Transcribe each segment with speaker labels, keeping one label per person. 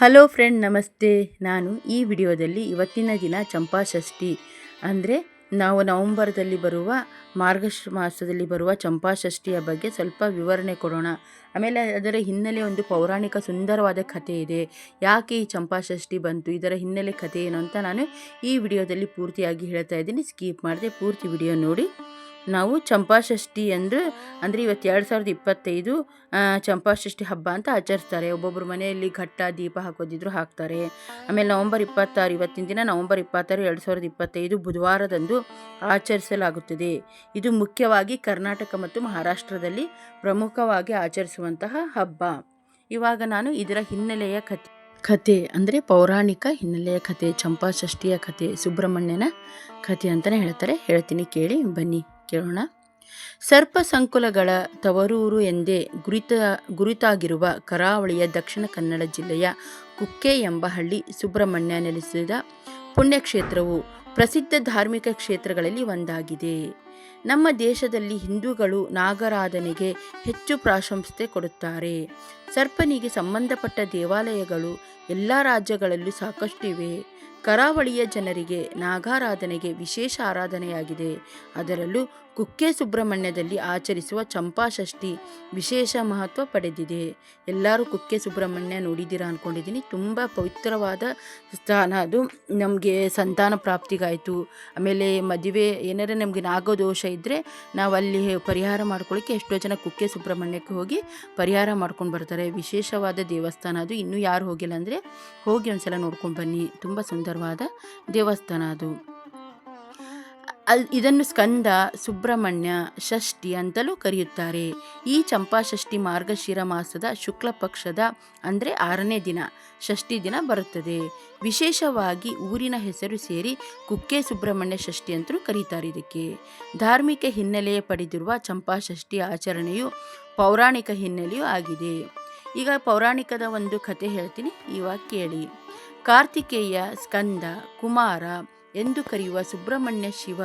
Speaker 1: Hello friend ನಮಸ್ತೆ. ನಾನು ಈ ವಿಡಿಯೋದಲ್ಲಿ ಇವತ್ತಿನ ದಿನ ಚಂಪಾಷಷ್ಠಿ. ಅಂದರೆ ನಾವು ನವಂಬರ್ದಲ್ಲಿ ಬರುವ, ಮಾರ್ಗಶ, ಮಾಸದಲ್ಲಿ ಬರುವ ಚಂಪಾಷಷ್ಠಿಯ ಬಗ್ಗೆ ಸ್ವಲ್ಪ ವಿವರಣೆ ಕೊಡೋಣ. ಆಮೇಲೆ ಅದರ ಹಿನ್ನೆಲೆ ಒಂದು ಪೌರಾಣಿಕ ಸುಂದರವಾದ ಕಥೆ ಇದೆ. ಯಾಕೆ ಈ ಚಂಪಾಷಷ್ಠಿ ಬಂತು, ಇದರ ಹಿನ್ನೆಲೆ ಕಥೆ ಏನು ಅಂತ ನಾನು ಈ ವಿಡಿಯೋದಲ್ಲಿ ಪೂರ್ತಿಯಾಗಿ ಹೇಳ್ತಾ ಇದ್ದೀನಿ. ಸ್ಕೀಪ್ ಮಾಡಿದೆ ಪೂರ್ತಿ ವಿಡಿಯೋ ನೋಡಿ. ನಾವು ಚಂಪಾಷಷ್ಠಿ ಅಂದರೆ ಅಂದರೆ ಇವತ್ತು ಎರಡು ಸಾವಿರದ ಇಪ್ಪತ್ತೈದು ಚಂಪಾಷಷ್ಠಿ ಹಬ್ಬ ಅಂತ ಆಚರಿಸ್ತಾರೆ. ಒಬ್ಬೊಬ್ಬರು ಮನೆಯಲ್ಲಿ ಘಟ್ಟ, ದೀಪ ಹಾಕೋದಿದ್ರು ಹಾಕ್ತಾರೆ. ಆಮೇಲೆ ನವಂಬರ್ ಇಪ್ಪತ್ತಾರು, ಇವತ್ತಿನ ದಿನ ನವಂಬರ್ ಇಪ್ಪತ್ತಾರು, ಎರಡು ಸಾವಿರದ ಇಪ್ಪತ್ತೈದು ಬುಧವಾರದಂದು ಆಚರಿಸಲಾಗುತ್ತದೆ. ಇದು ಮುಖ್ಯವಾಗಿ ಕರ್ನಾಟಕ ಮತ್ತು ಮಹಾರಾಷ್ಟ್ರದಲ್ಲಿ ಪ್ರಮುಖವಾಗಿ ಆಚರಿಸುವಂತಹ ಹಬ್ಬ. ಇವಾಗ ನಾನು ಇದರ ಹಿನ್ನೆಲೆಯ ಕಥೆ ಕತೆ ಅಂದರೆ ಪೌರಾಣಿಕ ಹಿನ್ನೆಲೆಯ ಕತೆ ಚಂಪಾಷಷ್ಠಿಯ ಕತೆ ಸುಬ್ರಹ್ಮಣ್ಯನ ಕಥೆ ಅಂತಲೇ ಹೇಳ್ತಾರೆ. ಹೇಳ್ತೀನಿ ಕೇಳಿ, ಬನ್ನಿ. ಕೇಳೋಣ. ಸರ್ಪ ಸಂಕುಲಗಳ ತವರೂರು ಎಂದೇ ಗುರಿತ, ಗುರಿತಾಗಿರುವ ಕರಾವಳಿಯ ದಕ್ಷಿಣ ಕನ್ನಡ ಜಿಲ್ಲೆಯ ಕುಕ್ಕೆ ಎಂಬ ಹಳ್ಳಿ ಸುಬ್ರಹ್ಮಣ್ಯ ನೆಲೆಸಿದ ಪುಣ್ಯಕ್ಷೇತ್ರವು ಪ್ರಸಿದ್ಧ ಧಾರ್ಮಿಕ ಕ್ಷೇತ್ರಗಳಲ್ಲಿ ಒಂದಾಗಿದೆ. ನಮ್ಮ ದೇಶದಲ್ಲಿ ಹಿಂದೂಗಳು ನಾಗರಾಧನೆಗೆ ಹೆಚ್ಚು ಪ್ರಾಶಂಸ್ಯತೆ ಕೊಡುತ್ತಾರೆ. ಸರ್ಪನಿಗೆ ಸಂಬಂಧಪಟ್ಟ ದೇವಾಲಯಗಳು ಎಲ್ಲ ರಾಜ್ಯಗಳಲ್ಲೂ ಸಾಕಷ್ಟು ಇವೆ ಕರಾವಳಿಯ ಜನರಿಗೆ ನಾಗಾರಾಧನೆಗೆ ವಿಶೇಷ ಆರಾಧನೆಯಾಗಿದೆ. ಅದರಲ್ಲೂ ಕುಕ್ಕೆ ಸುಬ್ರಹ್ಮಣ್ಯದಲ್ಲಿ ಆಚರಿಸುವ ಚಂಪಾಷಷ್ಠಿ ವಿಶೇಷ ಮಹತ್ವ ಪಡೆದಿದೆ. ಎಲ್ಲರೂ ಕುಕ್ಕೆ ಸುಬ್ರಹ್ಮಣ್ಯ ನೋಡಿದ್ದೀರಾ ಅಂದ್ಕೊಂಡಿದ್ದೀನಿ ತುಂಬ ಪವಿತ್ರವಾದ ಸ್ಥಾನ. ಅದು ನಮಗೆ ಸಂತಾನ ಪ್ರಾಪ್ತಿಗಾಯಿತು. ಆಮೇಲೆ ಮದುವೆ ಏನಾರ ನಮಗೆ ನಾಗದೋಷ ಇದ್ದರೆ ನಾವು ಅಲ್ಲಿ ಪರಿಹಾರ ಮಾಡ್ಕೊಳ್ಳಿಕ್ಕೆ ಎಷ್ಟೋ ಜನ ಕುಕ್ಕೆ ಸುಬ್ರಹ್ಮಣ್ಯಕ್ಕೆ ಹೋಗಿ ಪರಿಹಾರ ಮಾಡ್ಕೊಂಡು ಬರ್ತಾರೆ. ವಿಶೇಷವಾದ ದೇವಸ್ಥಾನ ಅದು. ಇನ್ನೂ ಯಾರು ಹೋಗಿಲ್ಲ ಅಂದರೆ ಹೋಗಿ ಒಂದು ಸಲ ನೋಡ್ಕೊಂಡು ಬನ್ನಿ. ತುಂಬ ಸುಂದರವಾದ ದೇವಸ್ಥಾನ ಅದು. ಅಲ್ ಇದನ್ನು ಸ್ಕಂದ, ಸುಬ್ರಹ್ಮಣ್ಯ, ಷಷ್ಠಿ ಅಂತಲೂ ಕರೆಯುತ್ತಾರೆ. ಈ ಚಂಪಾಷಷ್ಠಿ ಮಾರ್ಗಶಿರ ಮಾಸದ ಶುಕ್ಲ ಪಕ್ಷದ ಅಂದರೆ ಆರನೇ ದಿನ, ಷಷ್ಠಿ ದಿನ ಬರುತ್ತದೆ. ವಿಶೇಷವಾಗಿ ಊರಿನ ಹೆಸರು ಸೇರಿ ಕುಕ್ಕೆ ಸುಬ್ರಹ್ಮಣ್ಯ ಷಷ್ಠಿ ಅಂತಲೂ ಕರೀತಾರೆ ಇದಕ್ಕೆ. ಧಾರ್ಮಿಕ ಹಿನ್ನೆಲೆಯ ಪಡೆದಿರುವ ಚಂಪಾಷಷ್ಠಿ ಆಚರಣೆಯು ಪೌರಾಣಿಕ ಹಿನ್ನೆಲೆಯೂ ಆಗಿದೆ. ಈಗ ಪೌರಾಣಿಕದ ಒಂದು ಕತೆ ಹೇಳ್ತೀನಿ ಇವಾಗ ಕೇಳಿ. ಕಾರ್ತಿಕೇಯ, ಸ್ಕಂದ, ಕುಮಾರ ಎಂದು ಕರೆಯುವ ಸುಬ್ರಹ್ಮಣ್ಯ ಶಿವ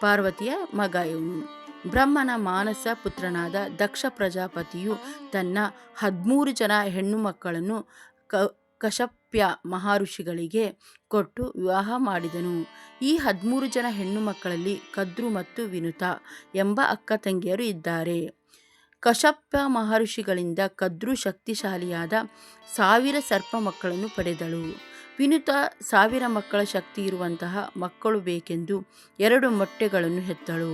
Speaker 1: ಪಾರ್ವತಿಯ ಮಗ ಇವನು. ಬ್ರಹ್ಮನ ಮಾನಸ ಪುತ್ರನಾದ ದಕ್ಷ ಪ್ರಜಾಪತಿಯು ತನ್ನ ಹದಿಮೂರು ಜನ ಹೆಣ್ಣು ಮಕ್ಕಳನ್ನು ಕ ಕಶಪ್ಯ ಮಹರ್ಷಿಗಳಿಗೆ ಕೊಟ್ಟು ವಿವಾಹ ಮಾಡಿದನು. ಈ ಹದಿಮೂರು ಜನ ಹೆಣ್ಣು ಮಕ್ಕಳಲ್ಲಿ ಕದ್ರು ಮತ್ತು ವಿನುತ ಎಂಬ ಅಕ್ಕ ತಂಗಿಯರು ಇದ್ದಾರೆ. ಕಶಪ್ಯ ಮಹರ್ಷಿಗಳಿಂದ ಕದ್ರು ಶಕ್ತಿಶಾಲಿಯಾದ ಸಾವಿರ ಸರ್ಪ ಮಕ್ಕಳನ್ನು ಪಡೆದಳು. ವಿನುತ ಸಾವಿರ ಮಕ್ಕಳ ಶಕ್ತಿ ಇರುವಂತಹ ಮಕ್ಕಳು ಬೇಕೆಂದು ಎರಡು ಮೊಟ್ಟೆಗಳನ್ನು ಹೆತ್ತಳು.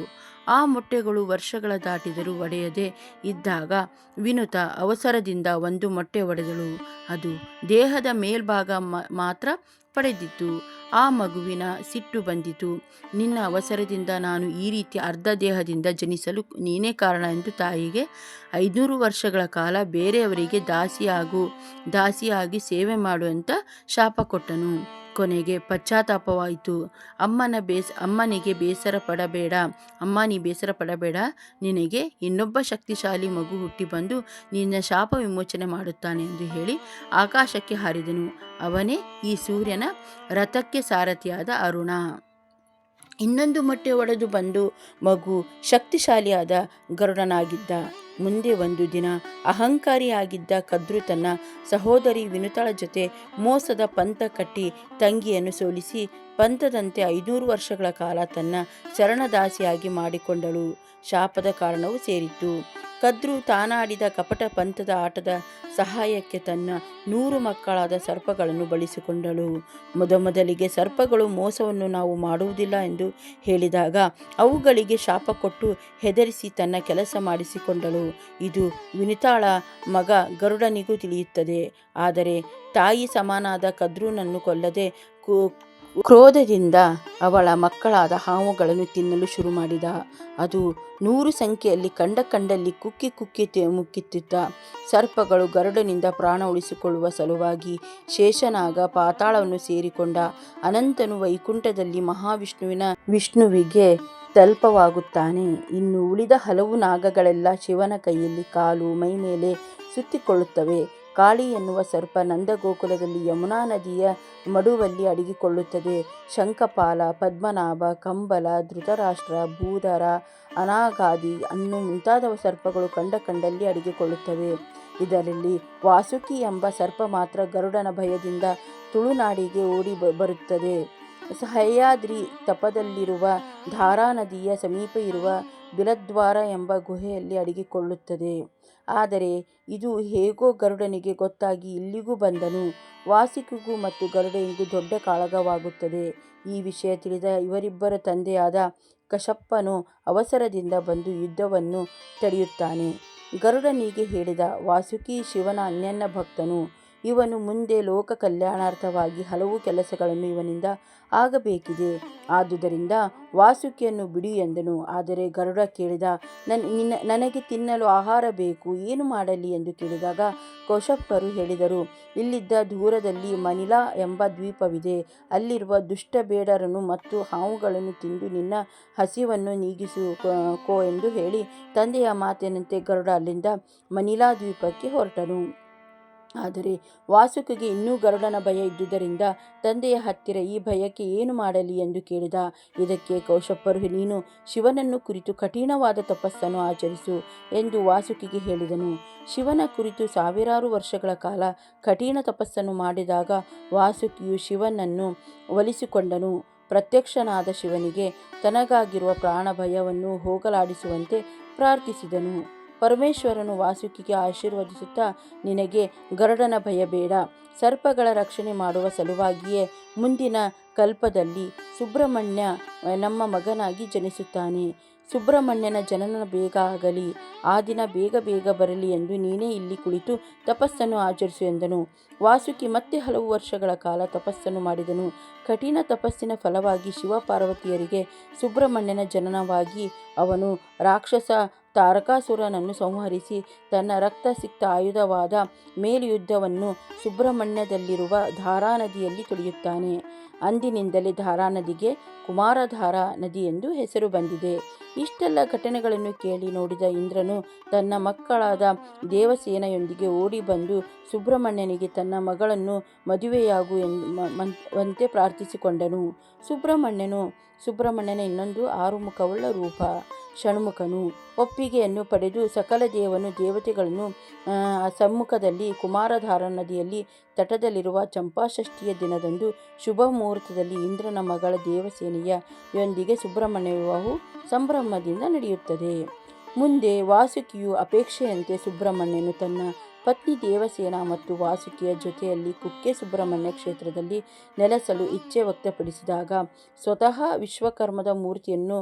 Speaker 1: ಆ ಮೊಟ್ಟೆಗಳು ವರ್ಷಗಳ ದಾಟಿದರೂ ಒಡೆಯದೆ ಇದ್ದಾಗ ವಿನುತ ಅವಸರದಿಂದ ಒಂದು ಮೊಟ್ಟೆ ಒಡೆದಳು. ಅದು ದೇಹದ ಮೇಲ್ಭಾಗ ಮಾತ್ರ ಪಡೆದಿತ್ತು. ಆ ಮಗುವಿನ ಸಿಟ್ಟು ಬಂದಿತು. ನಿನ್ನ ಅವಸರದಿಂದ ನಾನು ಈ ರೀತಿ ಅರ್ಧ ದೇಹದಿಂದ ಜನಿಸಲು ನೀನೇ ಕಾರಣ ಎಂದು ತಾಯಿಗೆ ಐನೂರು ವರ್ಷಗಳ ಕಾಲ ಬೇರೆಯವರಿಗೆ ದಾಸಿಯಾಗು, ದಾಸಿಯಾಗಿ ಸೇವೆ ಮಾಡು ಅಂತ ಶಾಪ ಕೊಟ್ಟನು. ಕೊನೆಗೆ ಪಶ್ಚಾತ್ತಾಪವಾಯಿತು. ಅಮ್ಮನ ಬೇಸ್, ಅಮ್ಮನಿಗೆ ಬೇಸರ ಪಡಬೇಡ ಅಮ್ಮ, ನೀ ಬೇಸರ ಪಡಬೇಡ ನಿನಗೆ ಇನ್ನೊಬ್ಬ ಶಕ್ತಿಶಾಲಿ ಮಗು ಹುಟ್ಟಿ ಬಂದು ನಿನ್ನ ಶಾಪ ವಿಮೋಚನೆ ಮಾಡುತ್ತಾನೆ ಎಂದು ಹೇಳಿ ಆಕಾಶಕ್ಕೆ ಹಾರಿದನು. ಅವನೇ ಈ ಸೂರ್ಯನ ರಥಕ್ಕೆ ಸಾರಥಿಯಾದ ಅರುಣ. ಇನ್ನೊಂದು ಮೊಟ್ಟೆ ಒಡೆದು ಬಂದು ಮಗು ಶಕ್ತಿಶಾಲಿಯಾದ ಗರುಡನಾಗಿದ್ದ. ಮುಂದೆ ಒಂದು ದಿನ ಅಹಂಕಾರಿಯಾಗಿದ್ದ ಕದ್ರು ತನ್ನ ಸಹೋದರಿ ವಿನುತಳ ಜೊತೆ ಮೋಸದ ಪಂಥ ಕಟ್ಟಿ ತಂಗಿಯನ್ನು ಸೋಲಿಸಿ ಪಂಥದಂತೆ ಐನೂರು ವರ್ಷಗಳ ಕಾಲ ತನ್ನ ಶರಣದಾಸಿಯಾಗಿ ಮಾಡಿಕೊಂಡಳು. ಶಾಪದ ಕಾರಣವೂ ಸೇರಿತು ಕದ್ರು ತಾನಾಡಿದ ಕಪಟ ಪಂಥದ ಆಟದ ಸಹಾಯಕ್ಕೆ ತನ್ನ ನೂರು ಮಕ್ಕಳಾದ ಸರ್ಪಗಳನ್ನು ಬಳಸಿಕೊಂಡಳು. ಮೊದಮೊದಲಿಗೆ ಸರ್ಪಗಳು ಮೋಸವನ್ನು ನಾವು ಮಾಡುವುದಿಲ್ಲ ಎಂದು ಹೇಳಿದಾಗ ಅವುಗಳಿಗೆ ಶಾಪ ಕೊಟ್ಟು ಹೆದರಿಸಿ ತನ್ನ ಕೆಲಸ ಮಾಡಿಸಿಕೊಂಡಳು. ಇದು ವಿನಿತಾಳ ಮಗ ಗರುಡನಿಗೂ ತಿಳಿಯುತ್ತದೆ. ಆದರೆ ತಾಯಿ ಸಮಾನಾದ ಕದ್ರೂನನ್ನು ಕೊಲ್ಲದೆ ಕ್ರೋಧದಿಂದ ಅವಳ ಮಕ್ಕಳಾದ ಹಾವುಗಳನ್ನು ತಿನ್ನಲು ಶುರು ಮಾಡಿದ ಅದು ನೂರು ಸಂಖ್ಯೆಯಲ್ಲಿ ಕಂಡ ಕಂಡಲ್ಲಿ ಕುಕ್ಕಿ ಕುಕ್ಕಿ ಮುಕ್ಕಿತ್ತಿದ್ದ. ಸರ್ಪಗಳು ಗರುಡನಿಂದ ಪ್ರಾಣ ಉಳಿಸಿಕೊಳ್ಳುವ ಸಲುವಾಗಿ ಶೇಷನಾಗ ಪಾತಾಳವನ್ನು ಸೇರಿಕೊಂಡ. ಅನಂತನು ವೈಕುಂಠದಲ್ಲಿ ಮಹಾವಿಷ್ಣುವಿನ ವಿಷ್ಣುವಿಗೆ ತಲ್ಪವಾಗುತ್ತಾನೆ. ಇನ್ನು ಉಳಿದ ಹಲವು ನಾಗಗಳೆಲ್ಲ ಶಿವನ ಕೈಯಲ್ಲಿ ಕಾಲು ಮೈಮೇಲೆ ಸುತ್ತಿಕೊಳ್ಳುತ್ತವೆ. ಕಾಳಿ ಎನ್ನುವ ಸರ್ಪ ನಂದಗೋಕುಲದಲ್ಲಿ ಯಮುನಾ ನದಿಯ ಮಡುವಲ್ಲಿ ಅಡಗಿಕೊಳ್ಳುತ್ತದೆ. ಶಂಖಪಾಲ, ಪದ್ಮನಾಭ, ಕಂಬಲ, ಧೃತರಾಷ್ಟ್ರ, ಭೂಧರ, ಅನಾಗಾದಿ ಅನ್ನು ಮುಂತಾದ ಸರ್ಪಗಳು ಕಂಡ ಕಂಡಲ್ಲಿ ಅಡಗಿಕೊಳ್ಳುತ್ತವೆ. ಇದರಲ್ಲಿ ವಾಸುಕಿ ಎಂಬ ಸರ್ಪ ಮಾತ್ರ ಗರುಡನ ಭಯದಿಂದ ತುಳುನಾಡಿಗೆ ಓಡಿ ಬರುತ್ತದೆ. ಸಹ್ಯಾದ್ರಿ ತಪದಲ್ಲಿರುವ ಧಾರಾ ನದಿಯ ಸಮೀಪ ಇರುವ ಬಿಲದ್ವಾರ ಎಂಬ ಗುಹೆಯಲ್ಲಿ ಅಡಗಿಕೊಳ್ಳುತ್ತದೆ. ಆದರೆ ಇದು ಹೇಗೋ ಗರುಡನಿಗೆ ಗೊತ್ತಾಗಿ ಇಲ್ಲಿಗೂ ಬಂದನು. ವಾಸುಕಿಗೂ ಮತ್ತು ಗರುಡನಿಗೂ ದೊಡ್ಡ ಕಾಳಗವಾಗುತ್ತದೆ. ಈ ವಿಷಯ ತಿಳಿದ ಇವರಿಬ್ಬರ ತಂದೆಯಾದ ಕಶಪ್ಪನು ಅವಸರದಿಂದ ಬಂದು ಯುದ್ಧವನ್ನು ತಡೆಯುತ್ತಾನೆ. ಗರುಡನಿಗೆ ಹೇಳಿದ, ವಾಸುಕಿ, ಶಿವನ ಅನ್ಯನ್ನ ಭಕ್ತನು. ಇವನು ಮುಂದೆ ಲೋಕ ಕಲ್ಯಾಣಾರ್ಥವಾಗಿ ಹಲವು ಕೆಲಸಗಳನ್ನು ಇವನಿಂದ ಆಗಬೇಕಿದೆ. ಆದುದರಿಂದ ವಾಸುಕಿಯನ್ನು ಬಿಡಿ ಎಂದನು. ಆದರೆ ಗರುಡ ಕೇಳಿದ, ನನ್ ನಿನ್ನ ನನಗೆ ತಿನ್ನಲು ಆಹಾರ ಬೇಕು, ಏನು ಮಾಡಲಿ? ಎಂದು ಕೇಳಿದಾಗ ಕೌಶಪ್ಪರು ಹೇಳಿದರು, ಇಲ್ಲಿದ್ದ ದೂರದಲ್ಲಿ ಮನಿಲಾ ಎಂಬ ದ್ವೀಪವಿದೆ. ಅಲ್ಲಿರುವ ದುಷ್ಟ ಬೇಡರನ್ನು ಮತ್ತು ಹಾವುಗಳನ್ನು ತಿಂದು ನಿನ್ನ ಹಸಿವನ್ನು ನೀಗಿಸು ಕೋ ಎಂದು ಹೇಳಿ ತಂದೆಯ ಮಾತಿನಂತೆ ಗರುಡ ಅಲ್ಲಿಂದ ಮನಿಲಾ ದ್ವೀಪಕ್ಕೆ ಹೊರಟನು. ಆದರೆ ವಾಸುಕಿಗೆ ಇನ್ನೂ ಗರುಡನ ಭಯ ಇದ್ದುದರಿಂದ ತಂದೆಯ ಹತ್ತಿರ ಈ ಭಯಕ್ಕೆ ಏನು ಮಾಡಲಿ ಎಂದು ಕೇಳಿದ. ಇದಕ್ಕೆ ಕೌಶಪ್ಪರು, ನೀನು ಶಿವನನ್ನು ಕುರಿತು ಕಠಿಣವಾದ ತಪಸ್ಸನ್ನು ಆಚರಿಸು ಎಂದು ವಾಸುಕಿಗೆ ಹೇಳಿದನು. ಶಿವನ ಕುರಿತು ಸಾವಿರಾರು ವರ್ಷಗಳ ಕಾಲ ಕಠಿಣ ತಪಸ್ಸನ್ನು ಮಾಡಿದಾಗ ವಾಸುಕಿಯು ಶಿವನನ್ನು ಒಲಿಸಿಕೊಂಡನು. ಪ್ರತ್ಯಕ್ಷನಾದ ಶಿವನಿಗೆ ತನಗಾಗಿರುವ ಪ್ರಾಣ ಭಯವನ್ನು ಹೋಗಲಾಡಿಸುವಂತೆ ಪ್ರಾರ್ಥಿಸಿದನು. ಪರಮೇಶ್ವರನು ವಾಸುಕಿಗೆ ಆಶೀರ್ವದಿಸುತ್ತಾ, ನಿನಗೆ ಗರುಡನ ಭಯ ಬೇಡ. ಸರ್ಪಗಳ ರಕ್ಷಣೆ ಮಾಡುವ ಸಲುವಾಗಿಯೇ ಮುಂದಿನ ಕಲ್ಪದಲ್ಲಿ ಸುಬ್ರಹ್ಮಣ್ಯ ನಮ್ಮ ಮಗನಾಗಿ ಜನಿಸುತ್ತಾನೆ. ಸುಬ್ರಹ್ಮಣ್ಯನ ಜನನ ಬೇಗ ಆಗಲಿ, ಆ ದಿನ ಬೇಗ ಬೇಗ ಬರಲಿ ಎಂದು ನೀನೇ ಇಲ್ಲಿ ಕುಳಿತು ತಪಸ್ಸನ್ನು ಆಚರಿಸು ಎಂದನು. ವಾಸುಕಿ ಮತ್ತೆ ಹಲವು ವರ್ಷಗಳ ಕಾಲ ತಪಸ್ಸನ್ನು ಮಾಡಿದನು. ಕಠಿಣ ತಪಸ್ಸಿನ ಫಲವಾಗಿ ಶಿವಪಾರ್ವತಿಯರಿಗೆ ಸುಬ್ರಹ್ಮಣ್ಯನ ಜನನವಾಗಿ ಅವನು ರಾಕ್ಷಸ ತಾರಕಾಸುರನನ್ನು ಸಂಹರಿಸಿ ತನ್ನ ರಕ್ತಸಿಕ್ತ ಆಯುಧವಾದ ಮೇಲ್ಯುದ್ಧವನ್ನು ಸುಬ್ರಹ್ಮಣ್ಯದಲ್ಲಿರುವ ಧಾರಾ ನದಿಯಲ್ಲಿ ತುಳಿಯುತ್ತಾನೆ. ಅಂದಿನಿಂದಲೇ ಧಾರಾ ನದಿಗೆ ಕುಮಾರಧಾರಾ ನದಿ ಎಂದು ಹೆಸರು ಬಂದಿದೆ. ಇಷ್ಟೆಲ್ಲ ಘಟನೆಗಳನ್ನು ಕೇಳಿ ನೋಡಿದ ಇಂದ್ರನು ತನ್ನ ಮಕ್ಕಳಾದ ದೇವಸೇನೆಯೊಂದಿಗೆ ಓಡಿ ಬಂದು ಸುಬ್ರಹ್ಮಣ್ಯನಿಗೆ ತನ್ನ ಮಗಳನ್ನು ಮದುವೆಯಾಗು ಎಂತೆ ಪ್ರಾರ್ಥಿಸಿಕೊಂಡನು. ಸುಬ್ರಹ್ಮಣ್ಯನು, ಸುಬ್ರಹ್ಮಣ್ಯನ ಇನ್ನೊಂದು ಆರುಮುಖವುಳ್ಳ ರೂಪ, ಷಣ್ಮುಖನು. ಒಪ್ಪಿಗೆಯನ್ನು ಪಡೆದು ಸಕಲ ದೇವನು ದೇವತೆಗಳನ್ನು ಸಮ್ಮುಖದಲ್ಲಿ ಕುಮಾರಧಾರ ನದಿಯಲ್ಲಿ ತಟದಲ್ಲಿರುವ ಚಂಪಾಷಷ್ಠಿಯ ದಿನದಂದು ಶುಭ ಮುಹೂರ್ತದಲ್ಲಿ ಇಂದ್ರನ ಮಗಳ ದೇವಸೇನೆಯ ಯೊಂದಿಗೆ ಸುಬ್ರಹ್ಮಣ್ಯ ವಿವಾಹವು ಸಂಭ್ರಮದಿಂದ ನಡೆಯುತ್ತದೆ. ಮುಂದೆ ವಾಸುಕಿಯು ಅಪೇಕ್ಷೆಯಂತೆ ಸುಬ್ರಹ್ಮಣ್ಯನು ತನ್ನ ಪತ್ನಿ ದೇವಸೇನ ಮತ್ತು ವಾಸುಕಿಯ ಜೊತೆಯಲ್ಲಿ ಕುಕ್ಕೆ ಸುಬ್ರಹ್ಮಣ್ಯ ಕ್ಷೇತ್ರದಲ್ಲಿ ನೆಲೆಸಲು ಇಚ್ಛೆ ವ್ಯಕ್ತಪಡಿಸಿದಾಗ ಸ್ವತಃ ವಿಶ್ವಕರ್ಮದ ಮೂರ್ತಿಯನ್ನು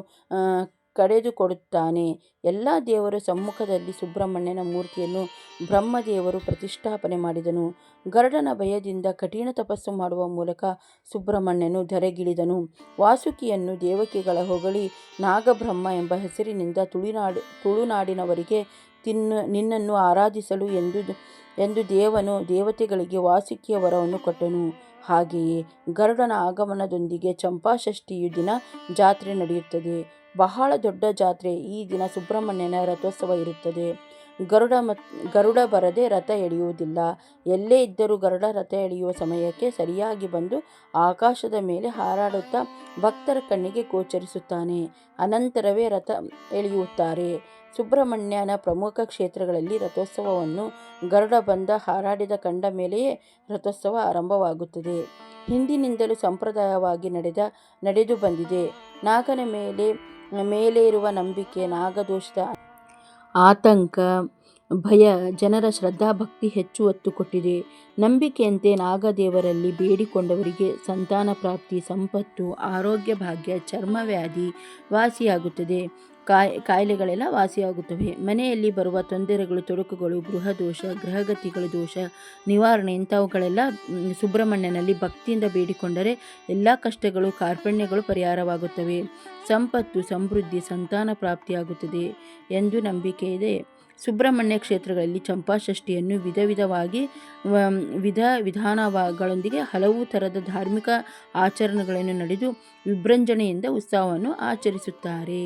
Speaker 1: ಕಡೆದುಕೊಡುತ್ತಾನೆ. ಎಲ್ಲ ದೇವರ ಸಮ್ಮುಖದಲ್ಲಿ ಸುಬ್ರಹ್ಮಣ್ಯನ ಮೂರ್ತಿಯನ್ನು ಬ್ರಹ್ಮದೇವರು ಪ್ರತಿಷ್ಠಾಪನೆ ಮಾಡಿದನು. ಗರುಡನ ಭಯದಿಂದ ಕಠಿಣ ತಪಸ್ಸು ಮಾಡುವ ಮೂಲಕ ಸುಬ್ರಹ್ಮಣ್ಯನು ಧರೆಗಿಳಿದನು. ವಾಸುಕಿಯನ್ನು ದೇವಕಿಗಳ ಹೊಗಳಿ ನಾಗಬ್ರಹ್ಮ ಎಂಬ ಹೆಸರಿನಿಂದ ತುಳುನಾಡು, ತುಳುನಾಡಿನವರಿಗೆ ತಿನ್ನು, ನಿನ್ನನ್ನು ಆರಾಧಿಸಲು ಎಂದು ಎಂದು ದೇವನು ದೇವತೆಗಳಿಗೆ ವಾಸುಕಿಯ ವರವನ್ನು ಕೊಟ್ಟನು. ಹಾಗೆಯೇ ಗರುಡನ ಆಗಮನದೊಂದಿಗೆ ಚಂಪಾಷಷ್ಠಿಯು ದಿನ ಜಾತ್ರೆ ನಡೆಯುತ್ತದೆ. ಬಹಳ ದೊಡ್ಡ ಜಾತ್ರೆ. ಈ ದಿನ ಸುಬ್ರಹ್ಮಣ್ಯನ ರಥೋತ್ಸವ ಇರುತ್ತದೆ. ಗರುಡ ಮತ್, ಗರುಡ ಬರದೆ ರಥ ಎಳೆಯುವುದಿಲ್ಲ. ಎಲ್ಲೇ ಇದ್ದರೂ ಗರುಡ ರಥ ಎಳೆಯುವ ಸಮಯಕ್ಕೆ ಸರಿಯಾಗಿ ಬಂದು ಆಕಾಶದ ಮೇಲೆ ಹಾರಾಡುತ್ತಾ ಭಕ್ತರ ಕಣ್ಣಿಗೆ ಗೋಚರಿಸುತ್ತಾನೆ. ಅನಂತರವೇ ರಥ ಎಳೆಯುತ್ತಾರೆ. ಸುಬ್ರಹ್ಮಣ್ಯನ ಪ್ರಮುಖ ಕ್ಷೇತ್ರಗಳಲ್ಲಿ ರಥೋತ್ಸವವನ್ನು ಗರುಡ ಬಂದ ಹಾರಾಡಿದ ಕಂಡ ಮೇಲೆಯೇ ರಥೋತ್ಸವ ಆರಂಭವಾಗುತ್ತದೆ. ಹಿಂದಿನಿಂದಲೂ ಸಂಪ್ರದಾಯವಾಗಿ ನಡೆದ, ನಡೆದು ಬಂದಿದೆ. ನಾಗನ ಮೇಲೆ ಮೇಲೆ ಇರುವ ನಂಬಿಕೆ, ನಾಗದೋಷದ ಆತಂಕ, ಭಯ, ಜನರ ಶ್ರದ್ಧಾಭಕ್ತಿ ಹೆಚ್ಚು ಒತ್ತು ಕೊಟ್ಟಿದೆ. ನಂಬಿಕೆಯಂತೆ ನಾಗದೇವರಲ್ಲಿ ಬೇಡಿಕೊಂಡವರಿಗೆ ಸಂತಾನ ಪ್ರಾಪ್ತಿ, ಸಂಪತ್ತು, ಆರೋಗ್ಯ ಭಾಗ್ಯ ಚರ್ಮವ್ಯಾಧಿ ವಾಸಿಯಾಗುತ್ತದೆ. ಕಾಯ್, ಕಾಯಿಲೆಗಳೆಲ್ಲ ವಾಸಿಯಾಗುತ್ತವೆ. ಮನೆಯಲ್ಲಿ ಬರುವ ತೊಂದರೆಗಳು, ತೊಡಕುಗಳು ಗೃಹ ದೋಷ ಗ್ರಹಗತಿಗಳ ದೋಷ, ನಿವಾರಣೆ ಇಂಥವುಗಳೆಲ್ಲ ಸುಬ್ರಹ್ಮಣ್ಯನಲ್ಲಿ ಭಕ್ತಿಯಿಂದ ಬೇಡಿಕೊಂಡರೆ ಎಲ್ಲ ಕಷ್ಟಗಳು, ಕಾರ್ಪಣ್ಯಗಳು ಪರಿಹಾರವಾಗುತ್ತವೆ. ಸಂಪತ್ತು, ಸಮೃದ್ಧಿ, ಸಂತಾನ ಪ್ರಾಪ್ತಿಯಾಗುತ್ತದೆ ಎಂದು ನಂಬಿಕೆ ಇದೆ. ಸುಬ್ರಹ್ಮಣ್ಯ ಕ್ಷೇತ್ರಗಳಲ್ಲಿ ಚಂಪಾಷಷ್ಠಿಯನ್ನು ವಿಧ ವಿಧವಾಗಿ ವಿಧ ವಿಧಾನಗಳೊಂದಿಗೆ ಹಲವು ಥರದ ಧಾರ್ಮಿಕ ಆಚರಣೆಗಳನ್ನು ನಡೆದು ವಿಭ್ರಂಜನೆಯಿಂದ ಉತ್ಸವವನ್ನು ಆಚರಿಸುತ್ತಾರೆ.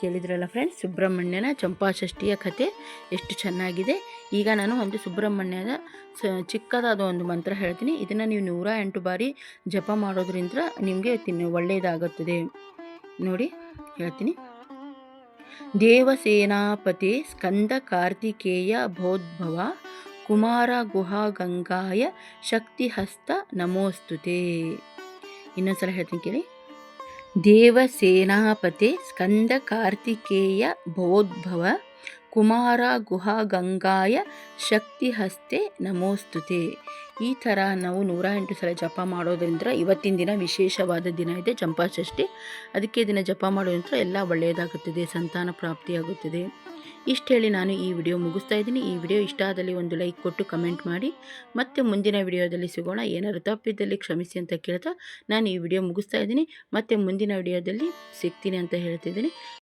Speaker 1: ಕೇಳಿದ್ರಲ್ಲ ಫ್ರೆಂಡ್ಸ್ ಸುಬ್ರಹ್ಮಣ್ಯನ ಚಂಪಾಷಷ್ಠಿಯ ಕಥೆ ಎಷ್ಟು ಚೆನ್ನಾಗಿದೆ. ಈಗ ನಾನು ಒಂದು ಸುಬ್ರಹ್ಮಣ್ಯದ ಚಿಕ್ಕದಾದ ಒಂದು ಮಂತ್ರ ಹೇಳ್ತೀನಿ. ಇದನ್ನು ನೀವು ನೂರ ಎಂಟು ಬಾರಿ ಜಪ ಮಾಡೋದ್ರಿಂದ ನಿಮಗೆ ತಿನ್ನು ಒಳ್ಳೆಯದಾಗುತ್ತದೆ ನೋಡಿ, ಹೇಳ್ತೀನಿ. ದೇವಸೇನಾಪತಿ ಸ್ಕಂದ ಕಾರ್ತಿಕೇಯ ಭೋದ್ಭವ ಕುಮಾರ ಗುಹಾ ಗಂಗಾಯ ಶಕ್ತಿಹಸ್ತ ನಮೋಸ್ತುತೆ. ಇನ್ನೊಂದ್ಸಲ ಹೇಳ್ತೀನಿ ಕೇಳಿ. ದೇವಸೇನಾಪತೆ ಸ್ಕಂದ ಕಾರ್ತಿಕೇಯ ಕುಮಾರ ಗುಹಾ ಗಂಗಾಯ ಶಕ್ತಿಹಸ್ತೆ ನಮೋಸ್ತುತೆ ಈ ಥರ ನಾವು ನೂರ ಎಂಟು ಸಲ ಜಪ ಮಾಡೋದ್ರಿಂದ ಇವತ್ತಿನ ದಿನ ವಿಶೇಷವಾದ ದಿನ ಇದೆ, ಚಂಪಾಷಷ್ಠಿ. ಅದಕ್ಕೆ ದಿನ ಜಪ ಮಾಡೋದ್ರಿಂದ ಎಲ್ಲ ಒಳ್ಳೆಯದಾಗುತ್ತದೆ, ಸಂತಾನ ಪ್ರಾಪ್ತಿಯಾಗುತ್ತದೆ ಇಷ್ಟು ಹೇಳಿ ನಾನು ಈ ವಿಡಿಯೋ ಮುಗಿಸ್ತಾ ಇದ್ದೀನಿ. ಈ ವಿಡಿಯೋ ಇಷ್ಟ ಆದಲ್ಲಿ ಒಂದು ಲೈಕ್ ಕೊಟ್ಟು ಕಮೆಂಟ್ ಮಾಡಿ. ಮತ್ತೆ ಮುಂದಿನ ವಿಡಿಯೋದಲ್ಲಿ ಸಿಗೋಣ. ಏನಾದರೂ ತಪ್ಪಿದ್ದಲ್ಲಿ ಕ್ಷಮಿಸಿ ಅಂತ ಕೇಳ್ತಾ ನಾನು ಈ ವಿಡಿಯೋ ಮುಗಿಸ್ತಾ ಇದ್ದೀನಿ. ಮತ್ತೆ ಮುಂದಿನ ವಿಡಿಯೋದಲ್ಲಿ ಸಿಗ್ತೀನಿ ಅಂತ ಹೇಳ್ತಿದ್ದೀನಿ.